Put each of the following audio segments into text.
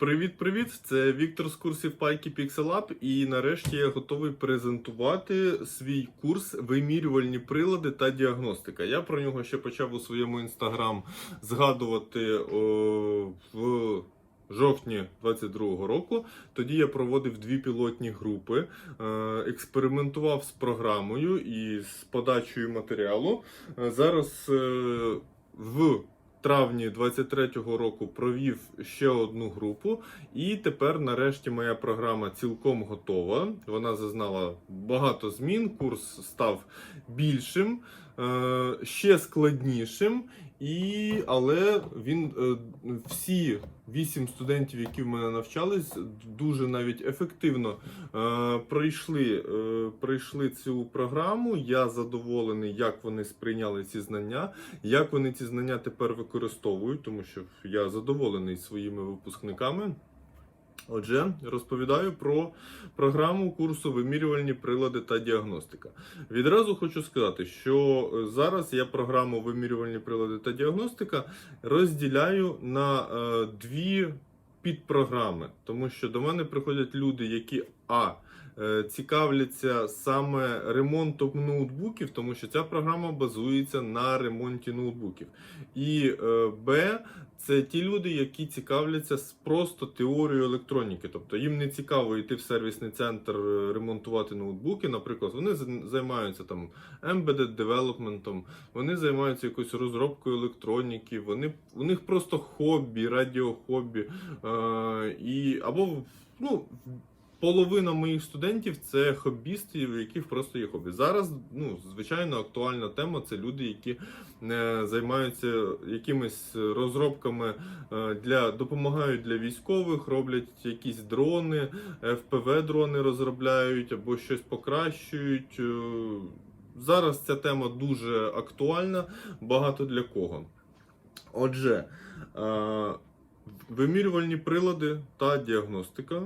Привіт-привіт! Це Віктор з курсів Пайки Pixel Lab і нарешті я готовий презентувати свій курс вимірювальні прилади та діагностика. Я про нього ще почав у своєму інстаграм згадувати о, в жовтні 22-го року. Тоді я проводив дві пілотні групи, е, експериментував з програмою і з подачею матеріалу. Е, Зараз е, в травні 23-го року провів ще одну групу, і тепер, нарешті, моя програма цілком готова. Вона зазнала багато змін. Курс став більшим, е, ще складнішим. І, але він е, всі вісім студентів, які в мене навчались, дуже навіть ефективно е, пройшли, е, пройшли цю програму. Я задоволений, як вони сприйняли ці знання, як вони ці знання тепер використовують, тому що я задоволений своїми випускниками. Отже, розповідаю про програму курсу вимірювальні прилади та діагностика. Відразу хочу сказати, що е, зараз я програму вимірювальні прилади та діагностика розділяю на е, дві підпрограми, тому що до мене приходять люди, які а. Е, Цікавляться саме ремонтом ноутбуків, тому що ця програма базується на ремонті ноутбуків. І е, Б, це ті люди, які цікавляться просто теорією електроніки. Тобто їм не цікаво йти в сервісний центр е, ремонтувати ноутбуки. Наприклад, вони займаються там embedded development, вони займаються якоюсь розробкою електроніки, вони, у них просто хобі, радіохобі. Е, і, або ну, Половина моїх студентів це хобісти, у яких просто є хобі. Зараз, ну, звичайно, актуальна тема це люди, які е, займаються якимись розробками е, для допомагають для військових, роблять якісь дрони, fpv дрони розробляють або щось покращують. Е, Зараз ця тема дуже актуальна, багато для кого. Отже, е, вимірювальні прилади та діагностика.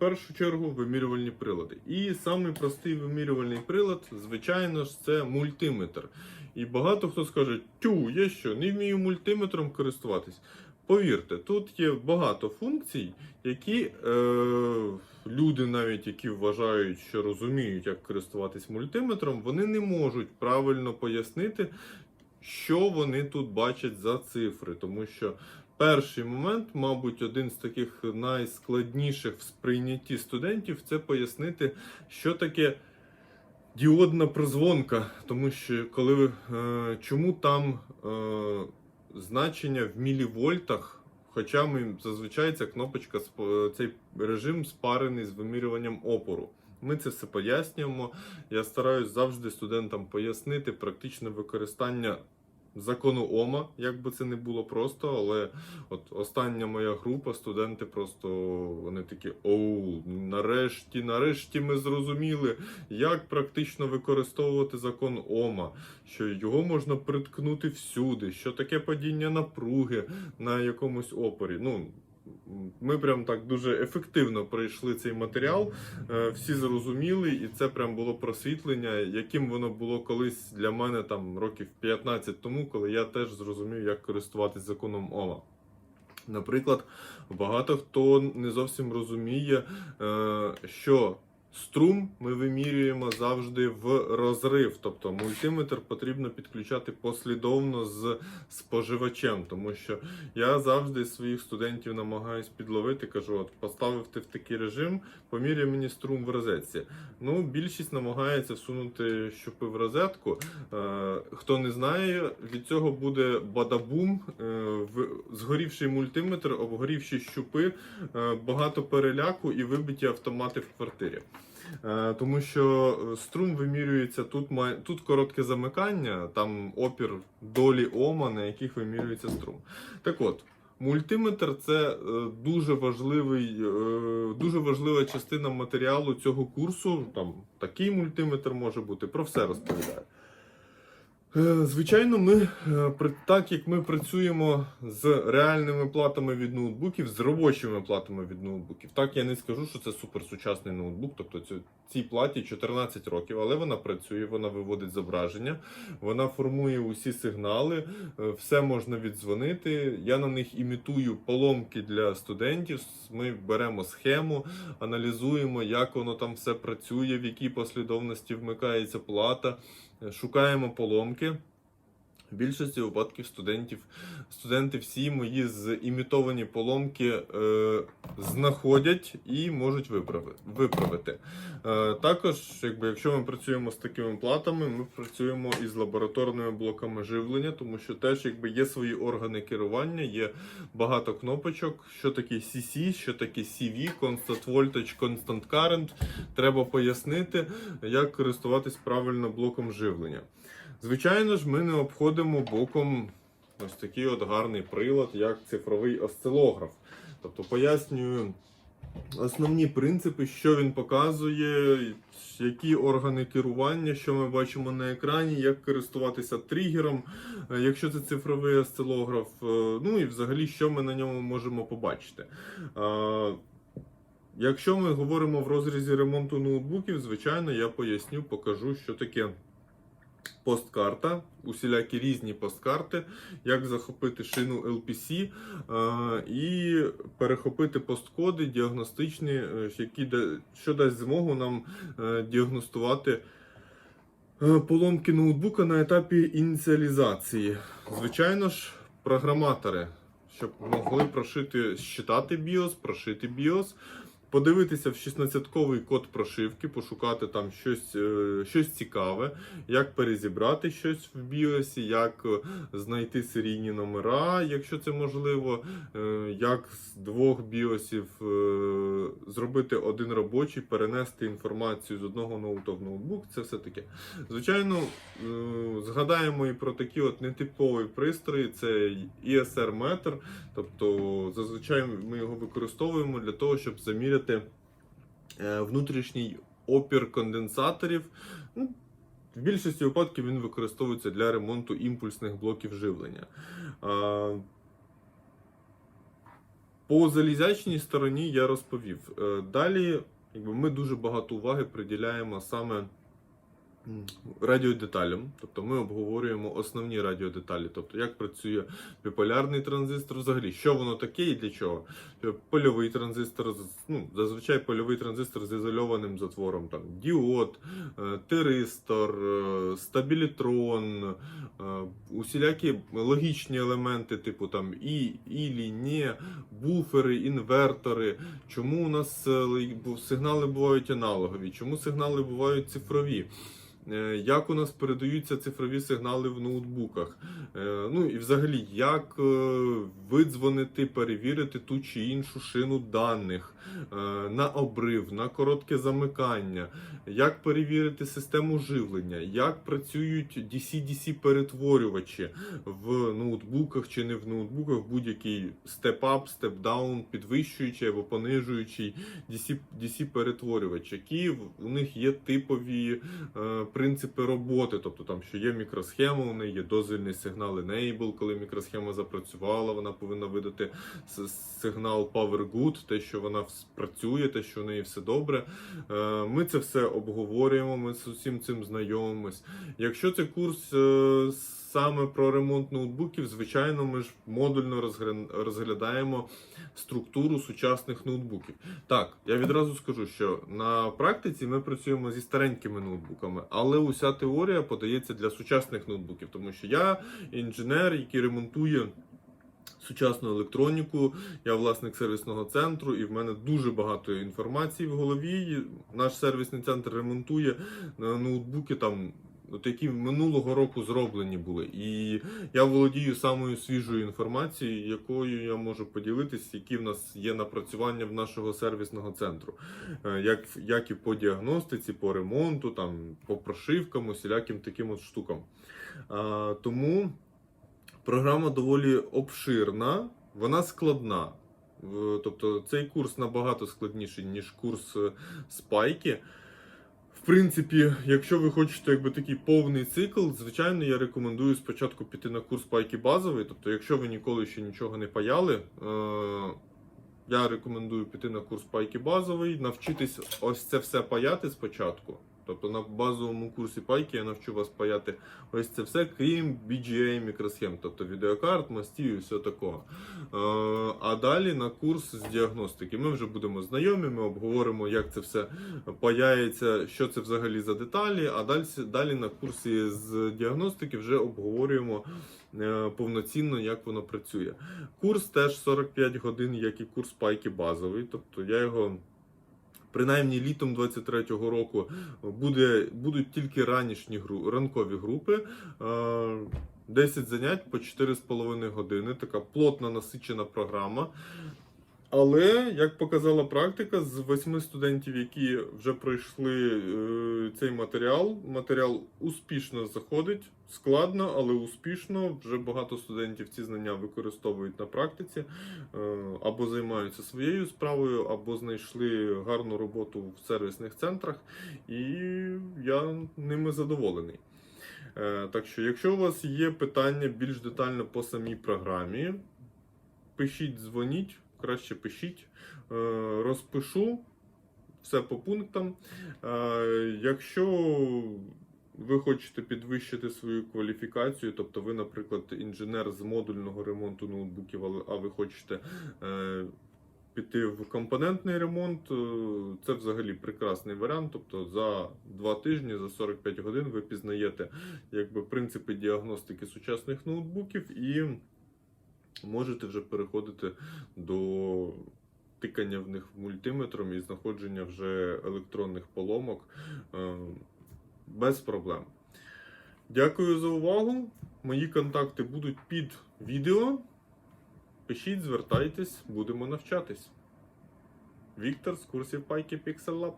Першу чергу вимірювальні прилади. І самий простий вимірювальний прилад, звичайно ж, це мультиметр. І багато хто скаже: Тю, я що, не вмію мультиметром користуватись. Повірте, тут є багато функцій, які е, люди, навіть які вважають, що розуміють, як користуватись мультиметром, вони не можуть правильно пояснити, що вони тут бачать за цифри. Тому що перший момент, мабуть, один з таких найскладніших в сприйнятті студентів це пояснити, що таке. Діодна прозвонка, тому що коли ви е, чому там е, значення в мілівольтах, хоча ми зазвичай ця кнопочка цей режим спарений з вимірюванням опору. Ми це все пояснюємо. Я стараюсь завжди студентам пояснити практичне використання закону Ома, як би це не було просто, але от остання моя група, студенти просто вони такі: оу, нарешті, нарешті ми зрозуміли, як практично використовувати закон Ома, що його можна приткнути всюди, що таке падіння напруги на якомусь опорі. Ну, ми прям так дуже ефективно пройшли цей матеріал, е, всі зрозуміли, і це прям було просвітлення, яким воно було колись для мене там років 15 тому, коли я теж зрозумів, як користуватись законом Ома. Наприклад, багато хто не зовсім розуміє, е, що струм ми вимірюємо завжди в розрив. Тобто мультиметр потрібно підключати послідовно з споживачем, тому що я завжди своїх студентів намагаюсь підловити, кажу: от поставив ти в такий режим, поміряй мені струм в розетці. Ну, більшість намагається всунути щупи в розетку. Е, хто не знає, від цього буде бадабум, е, в згорівший мультиметр, обгорівші щупи, е, багато переляку і вибиті автомати в квартирі. Е, Тому що е, струм вимірюється тут тут коротке замикання, там опір долі ома, на яких вимірюється струм. Так от. Мультиметр це е, дуже важливий, дуже важлива частина матеріалу цього курсу. Там такий мультиметр може бути, про все розповідаю. Е, Звичайно, ми е, так як ми працюємо з реальними платами від ноутбуків, з робочими платами від ноутбуків. Так я не скажу, що це суперсучасний ноутбук. Тобто цій платі 14 років, але вона працює, вона виводить зображення, вона формує усі сигнали, е, все можна віддзвонити. Я на них імітую поломки для студентів. Ми беремо схему, аналізуємо, як воно там все працює, в якій послідовності вмикається плата. Е, Шукаємо поломки. В більшості випадків студентів, студенти всі мої зімітовані поломки е, знаходять і можуть виправи- виправити. Е, також, якби, якщо ми працюємо з такими платами, ми працюємо із лабораторними блоками живлення, тому що теж якби, є свої органи керування, є багато кнопочок, що таке CC, що таке CV, Constant Voltage, Constant Current. Треба пояснити, як користуватись правильно блоком живлення. Звичайно ж, ми не обходимо боком ось такий от гарний прилад, як цифровий осцилограф. Тобто пояснюю основні принципи, що він показує, які органи керування, що ми бачимо на екрані, як користуватися тригером, е, якщо це цифровий осцилограф, е, ну і взагалі, що ми на ньому можемо побачити. Якщо ми говоримо в розрізі ремонту ноутбуків, звичайно, я поясню, покажу, що таке посткарта, усілякі різні посткарти, як захопити шину LPC е, і перехопити посткоди діагностичні, е, які що дасть змогу нам е, діагностувати поломки ноутбука на етапі ініціалізації. Звичайно ж, програматори, щоб могли прошити, считати BIOS, прошити BIOS, подивитися в 16-ковий код прошивки, пошукати там щось, е, щось цікаве, як перезібрати щось в BIOS, як е, знайти серійні номера, якщо це можливо, е, як з двох е, зробити один робочий, перенести інформацію з одного ноута в ноутбук, це все таке. Звичайно, згадаємо і про такі от нетипові пристрої, це ESR метр Тобто зазвичай ми його використовуємо для того, щоб заміряти е, внутрішній опір конденсаторів. Ну, в більшості випадків він використовується для ремонту імпульсних блоків живлення. По залізячній стороні я розповів. Е, Далі якби, ми дуже багато уваги приділяємо саме радіодеталям. Тобто ми обговорюємо основні радіодеталі, тобто як працює біполярний транзистор взагалі, що воно таке і для чого. Е, Польовий транзистор, ну, зазвичай польовий транзистор з ізольованим затвором, там, діод, е, тиристор, е, стабілітрон, усілякі логічні елементи, типу там і, ілі, не, буфери, інвертори. Чому у нас сигнали бувають аналогові? Чому сигнали бувають цифрові? Е, Як у нас передаються цифрові сигнали в ноутбуках? Е, Ну і взагалі, як е, видзвонити, перевірити ту чи іншу шину даних? На обрив, на коротке замикання, як перевірити систему живлення, як працюють DC-DC перетворювачі в ноутбуках чи не в ноутбуках, будь-який степ-ап, степ-даун, підвищуючий або понижуючий DC, DC перетворювач, які у них є типові принципи роботи, тобто там, що є мікросхема, у неї є дозвільний сигнал enable, коли мікросхема запрацювала, вона повинна видати сигнал power good, те, що вона працює, те, що в неї все добре. Е, Ми це все обговорюємо, ми з усім цим знайомимось. Якщо це курс е, саме про ремонт ноутбуків, звичайно, ми ж модульно розглядаємо структуру сучасних ноутбуків. Так, я відразу скажу, що на практиці ми працюємо зі старенькими ноутбуками, але уся теорія подається для сучасних ноутбуків, тому що я інженер, який ремонтує. Сучасну електроніку, я власник сервісного центру, і в мене дуже багато інформації в голові. Наш сервісний центр ремонтує е, ноутбуки там, от які минулого року зроблені були. І я володію самою свіжою інформацією, якою я можу поділитися, які в нас є напрацювання в нашого сервісного центру, Е, як, як і по діагностиці, по ремонту, там, по прошивкам, усіляким таким от штукам. А, тому програма доволі обширна, вона складна. Тобто цей курс набагато складніший, ніж курс е, спайки. Принципі, якщо ви хочете якби такий повний цикл, звичайно, я рекомендую спочатку піти на курс пайки базовий. Тобто, якщо ви ніколи ще нічого не паяли, е, я рекомендую піти на курс пайки базовий, навчитись ось це все паяти спочатку. Тобто на базовому курсі пайки я навчу вас паяти ось це все, крім BGA мікросхем, тобто відеокарт, мастів і все такого. Е, А далі на курс з діагностики. Ми вже будемо знайомі, ми обговоримо, як це все паяється, що це взагалі за деталі. А далі, далі на курсі з діагностики вже обговорюємо е, повноцінно, як воно працює. Курс теж 45 годин, як і курс пайки базовий. Тобто я його. Принаймні літом 23-го року буде, будуть тільки ранішні ранкові групи. Е, 10 занять по 4,5 години. Така плотна насичена програма. Але, як показала практика, з восьми студентів, які вже пройшли е, цей матеріал, матеріал успішно заходить, складно, але успішно. Вже багато студентів ці знання використовують на практиці, е, або займаються своєю справою, або знайшли гарну роботу в сервісних центрах, і я ними задоволений. Е, Так що, якщо у вас є питання більш детально по самій програмі, пишіть, дзвоніть, краще пишіть, Е, розпишу все по пунктам. Е, Якщо ви хочете підвищити свою кваліфікацію, тобто ви, наприклад, інженер з модульного ремонту ноутбуків, а ви хочете е, піти в компонентний ремонт, це взагалі прекрасний варіант. Тобто за 2 тижні, за 45 годин ви пізнаєте якби, принципи діагностики сучасних ноутбуків і можете вже переходити до тикання в них мультиметром і знаходження вже електронних поломок е, без проблем. Дякую за увагу. Мої контакти будуть під відео. Пишіть, звертайтесь, будемо навчатись. Віктор з курсів Пайки Pixel Lab.